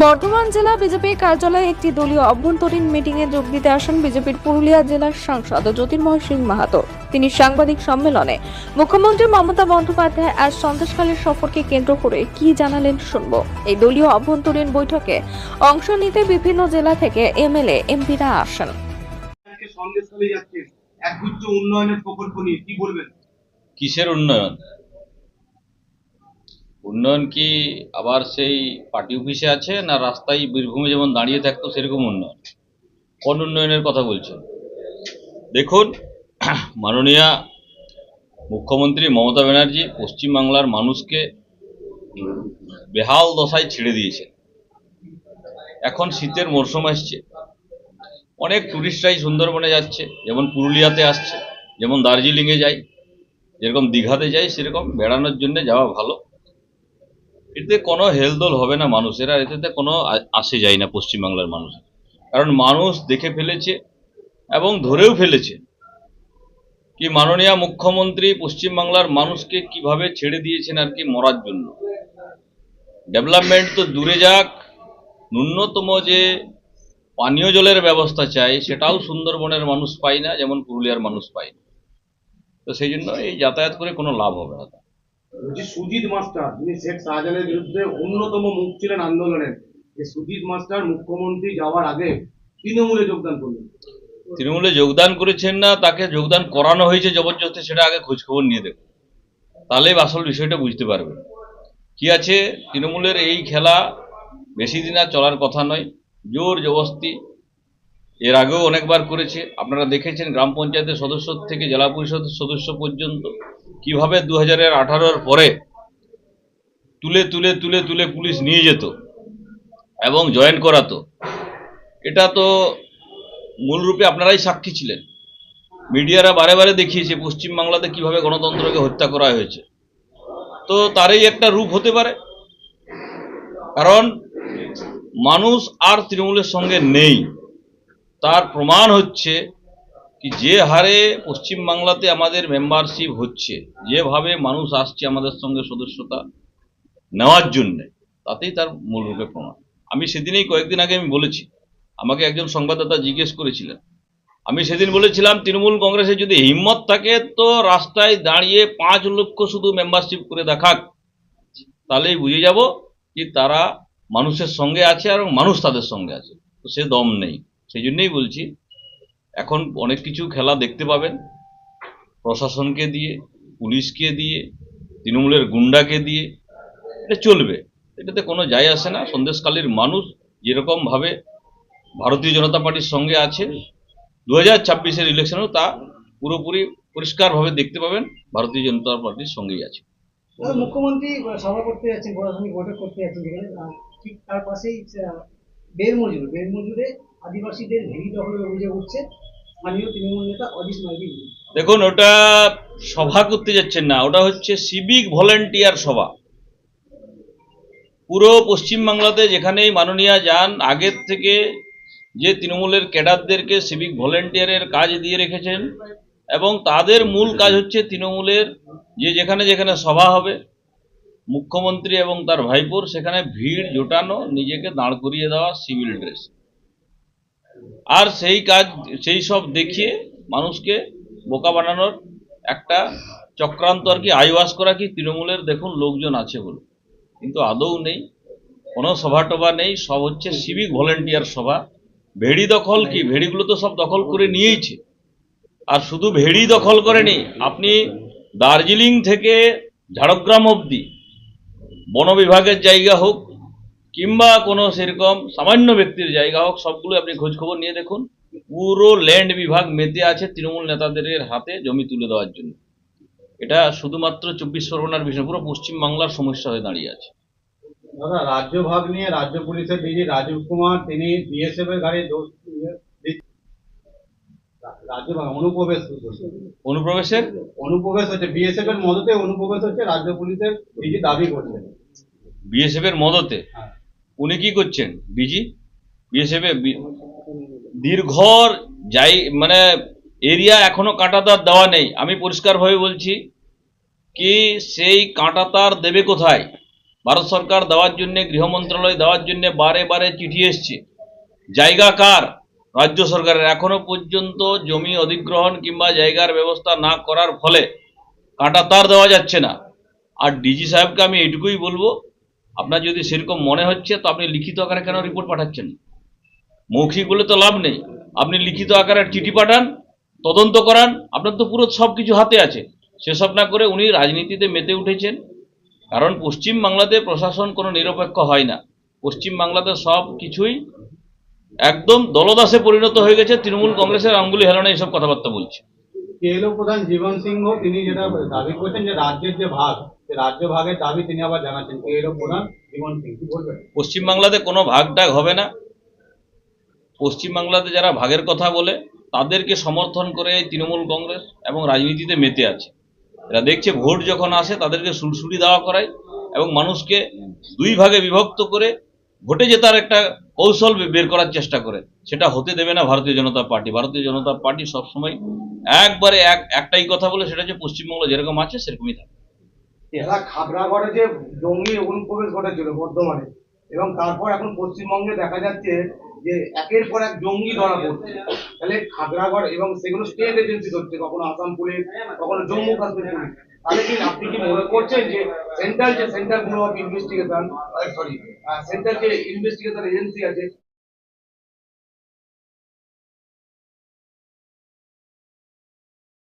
বর্ধমান জেলা বিজেপি কার্যালয়ে একটি দলীয় অভ্যন্তরীণ মিটিংয়ে যোগ দিতে আসেন বিজেপির পুরুলিয়া জেলার সাংসদ জ্যোতির্ময় সিং মাহাতো। তিনি সাংবাদিক সম্মেলনে মুখ্যমন্ত্রী মমতা বন্দ্যোপাধ্যায় আজ সন্দেশখালীর সফরকে কেন্দ্র করে কি জানালেন শুনব। এই দলীয় অভ্যন্তরীণ বৈঠকে অংশ নিতে বিভিন্ন জেলা থেকে এমএলএ এমপিরা আসেন। আজকে সন্দেশখালী যাচ্ছে একগুচ্ছ উন্নয়নের প্রকল্প নিয়ে কি বলবেন কিসের উন্নয়ন উন্নয়ন কি আবার সেই পার্টি অফিসে আছে না রাস্তায় বীরভূমে যেমন দাঁড়িয়ে থাকতো সেরকম উন্নয়ন? কোন উন্নয়নের কথা বলছেন? দেখুন, মাননীয়া মুখ্যমন্ত্রী মমতা ব্যানার্জি পশ্চিমবাংলার মানুষকে বেহাল দশায় ছেড়ে দিয়েছেন। এখন শীতের মরশুম আসছে। অনেক টুরিস্টরাই সুন্দরবনে যাচ্ছে, যেমন পুরুলিয়াতে আসছে, যেমন দার্জিলিংয়ে যায়, যেরকম দীঘাতে যায়, সেরকম বেড়ানোর জন্য যাওয়া ভালো। এতে কোনো হেলদোল হবে না মানুষের আর এতে কোনো আসে যায় না পশ্চিমবাংলার মানুষ। কারণ মানুষ দেখে ফেলেছে এবং ধরেও ফেলেছে কি মাননীয় মুখ্যমন্ত্রী পশ্চিমবাংলার মানুষকে কীভাবে ছেড়ে দিয়েছেন আর কি মরার জন্য। ডেভেলপমেন্ট তো দূরে যাক, ন্যূনতম যে পানীয় জলের ব্যবস্থা চাই, সেটাও সুন্দরবনের মানুষ পায় না, যেমন পুরুলিয়ার মানুষ পায় না। তো সেই জন্য এই যাতায়াত করে কোনো লাভ হবে না। বলছি সুজিত মাস্টার, যিনি শেখ শাহজাহানের বিরুদ্ধে অন্যতম মুখ ছিলেন আন্দোলনের যে সুজিত মাস্টার মুখ্যমন্ত্রী যাওয়ার আগে তৃণমূলে যোগদান করলেন। তৃণমূলে যোগদান করেছেন না, তাকে যোগদান করানো হয়েছে জবরদস্তি, সেটা আগে খোঁজখবর নিয়ে দেখুন। তাহলে আসল বিষয়টা বুঝতে পারবেন। কি আছে? তৃণমূলের এই খেলা বেশি দিন আর চলার কথা নয়। জোর জবস্তি এর আগেও অনেকবার করেছে। আপনারা দেখেছেন গ্রাম পঞ্চায়েতের সদস্য থেকে জেলা পরিষদের সদস্য পর্যন্ত কীভাবে দু হাজারের আঠারোর পরে তুলে তুলে তুলে তুলে পুলিশ নিয়ে যেত এবং জয়েন করাতো। এটা তো মূলরূপে আপনারাই সাক্ষী ছিলেন। মিডিয়ারা বারে বারে দেখিয়েছে, পশ্চিমবাংলাতে কীভাবে গণতন্ত্রকে হত্যা করা হয়েছে। তো তারই একটা রূপ হতে পারে। কারণ মানুষ আর তৃণমূলের সঙ্গে নেই। তার প্রমাণ হচ্ছে কি যে হারে পশ্চিমবাংলাতে আমাদের মেম্বারশিপ হচ্ছে, যেভাবে মানুষ আসছে আমাদের সঙ্গে সদস্যতা নেওয়ার জন্যে, তাতেই তার মূলরূপে প্রমাণ। আমি সেদিনেই কয়েকদিন আগে আমি বলেছি, আমাকে একজন সংবাদদাতা জিজ্ঞেস করেছিলেন। আমি সেদিন বলেছিলাম, তৃণমূল কংগ্রেসের যদি হিম্মত থাকে, তো রাস্তায় দাঁড়িয়ে পাঁচ লক্ষ শুধু মেম্বারশিপ করে দেখাক। তাহলেই বুঝে যাব কি তারা মানুষের সঙ্গে আছে এবং মানুষ তাদের সঙ্গে আছে। তো সে দম নেই। সেই জন্যই বলছি, এখন অনেক কিছু খেলা দেখতে পাবেন। প্রশাসনকে দিয়ে, পুলিশকে দিয়ে, তৃণমূলের গুন্ডাকে দিয়ে, এটা চলবে। এটাতে কোনো যায় আসে না। সন্দেশকালীর মানুষ যেরকমভাবে ভারতীয় জনতা পার্টির সঙ্গে আছে দু হাজার ছাব্বিশের ইলেকশনেও তা পুরোপুরি পরিষ্কারভাবে দেখতে পাবেন। ভারতীয় জনতা পার্টির সঙ্গেই আছে। মুখ্যমন্ত্রী সভা করতে যাচ্ছেন বৈঠক করতে যাচ্ছেন ঠিক তার পাশেই আহ, বের মজুর বের মজুরে আদিবাসীদের ভেড়ি দখলের অভিযোগ উঠছে। স্থানীয় তৃণমূল নেতা অজিত মাইতি। দেখুন ওটা সভা করতে যাচ্ছেন না ওটা হচ্ছে সিভিক ভলেন্টিয়ার সভা। পুরো পশ্চিমবাংলাতে যেখানেই মাননীয়া যান আগের থেকে যে তৃণমূলের ক্যাডারদেরকে সিভিক ভলেন্টিয়ারের কাজ দিয়ে রেখেছেন এবং তাদের মূল কাজ হচ্ছে তৃণমূলের যে যেখানে যেখানে সভা হবে মুখ্যমন্ত্রী এবং তার ভাইপোর সেখানে ভিড় জোটানো, নিজেকে দাঁড় করিয়ে দেওয়া সিভিল ড্রেস আর সেই কাজ, সেই সব দেখিয়ে মানুষকে বোকা বানানোর একটা চক্রান্ত আর কি, আইওয়াস করা কি, তৃণমূলের দেখুন লোকজন আছে বলে। কিন্তু আদৌ নেই, কোনো সভা টভা নেই, সব হচ্ছে সিভিক ভলেন্টিয়ার সভা। ভেড়ি দখল কি? ভেড়িগুলো তো সব দখল করে নিয়েইছে। আর শুধু ভেড়ি দখল করেনি, আপনি দার্জিলিং থেকে ঝাড়গ্রাম অবধি বন বিভাগের জায়গা হোক কিংবা কোনো সেরকম সামান্য ব্যক্তির জায়গা হোক সবগুলো আপনি খোঁজ খবর নিয়ে দেখুন। পুরো ল্যান্ড বিভাগ মেতে আছে তৃণমূল নেতাদের হাতে জমি তুলে দেওয়ার জন্য। এটা শুধুমাত্র চব্বিশ পরগনার বিষয় পুরো পশ্চিমবাংলার সমস্যা হয়ে দাঁড়িয়ে আছে। দাদা রাজ্য ভাগ নিয়ে রাজ্য পুলিশের ডিজি রাজীব কুমার তিনি বিএসএফ এর গাড়ি অনুপ্রবেশ। অনুপ্রবেশের? অনুপ্রবেশ হচ্ছে বিএসএফ এর মদতে অনুপ্রবেশ হচ্ছে রাজ্য পুলিশের ডিজি দাবি করছেন। বিএসএফ এর মদতে হ্যাঁ। উনি কি করছেন বিজি? বিএসএফ এ বি- দীর্ঘ যাই মানে এরিয়া এখনও কাঁটাতার দেওয়া নেই। আমি পরিষ্কারভাবে বলছি কি সেই কাঁটাতার দেবে কোথায়? ভারত সরকার দেওয়ার জন্য গৃহ মন্ত্রণালয় দেওয়ার জন্য বারে বারে চিঠি এসছে। জায়গা কার? রাজ্য সরকারের। এখনও পর্যন্ত জমি অধিগ্রহণ কিংবা জায়গার ব্যবস্থা না করার ফলে কাঁটা তার দেওয়া যাচ্ছে না। আর ডিজি সাহেবকে আমি এটুকুই বলব আপনার যদি সেরকম মনে হচ্ছে, তো আপনি লিখিত আকারে কেন রিপোর্ট পাঠাচ্ছেন? মৌখিক বলে তো লাভ নেই। আপনি লিখিত আকারে চিঠি পাঠান, তদন্ত করান, আপনার তো পুরো সব কিছু হাতে আছে। সেসব না করে উনি রাজনীতিতে মেতে উঠেছেন। কারণ পশ্চিম বাংলাতে প্রশাসন কোনো নিরপেক্ষ হয় না। পশ্চিম বাংলাতে সব কিছুই একদম দলদাসে পরিণত হয়ে গেছে। তৃণমূল কংগ্রেসের আঙ্গুলি হেলানো এইসব কথাবার্তা বলছে। প্রধান জীবন সিংহ, তিনি যেটা দাবি করছেন যে রাজ্যের যে ভাগ রাজ্য ভাগের দাবি তিনি আবার জানাচ্ছেন পশ্চিমবাংলাতে কোনো ভাগ টাগ হবে না। পশ্চিমবাংলাতে যারা ভাগের কথা বলে, তাদেরকে সমর্থন করে তৃণমূল কংগ্রেস এবং রাজনীতিতে মেতে আছে। এরা দেখছে ভোট যখন আসে, তাদেরকে সুলসুলি দেওয়া করায় এবং মানুষকে দুই ভাগে বিভক্ত করে ভোটে জেতার একটা কৌশল বের করার চেষ্টা করে। সেটা হতে দেবে না ভারতীয় জনতা পার্টি। ভারতীয় জনতা পার্টি সবসময় একবারে এক একটাই কথা বলে, সেটা হচ্ছে পশ্চিমবঙ্গ যেরকম আছে, সেরকমই থাকে এরা খাগড়াগড়ে যে জঙ্গি অনুপ্রবেশ ঘটেছিল বর্ধমানে, এবং তারপর এখন পশ্চিমবঙ্গে দেখা যাচ্ছে যে একের পর এক জঙ্গি ধরা পড়ছে। তাহলে খাগড়াগড় এবং সেগুলো স্টেট এজেন্সি ধরছে? কখনো আসাম পুলিশ, কখনো জম্মু কাশ্মীর পুলিশ। তাহলে কি আপনি কি মনে করছেন যে সেন্ট্রাল যে central bureau of investigation sorry central যে ইনভেস্টিগেশন এজেন্সি আছে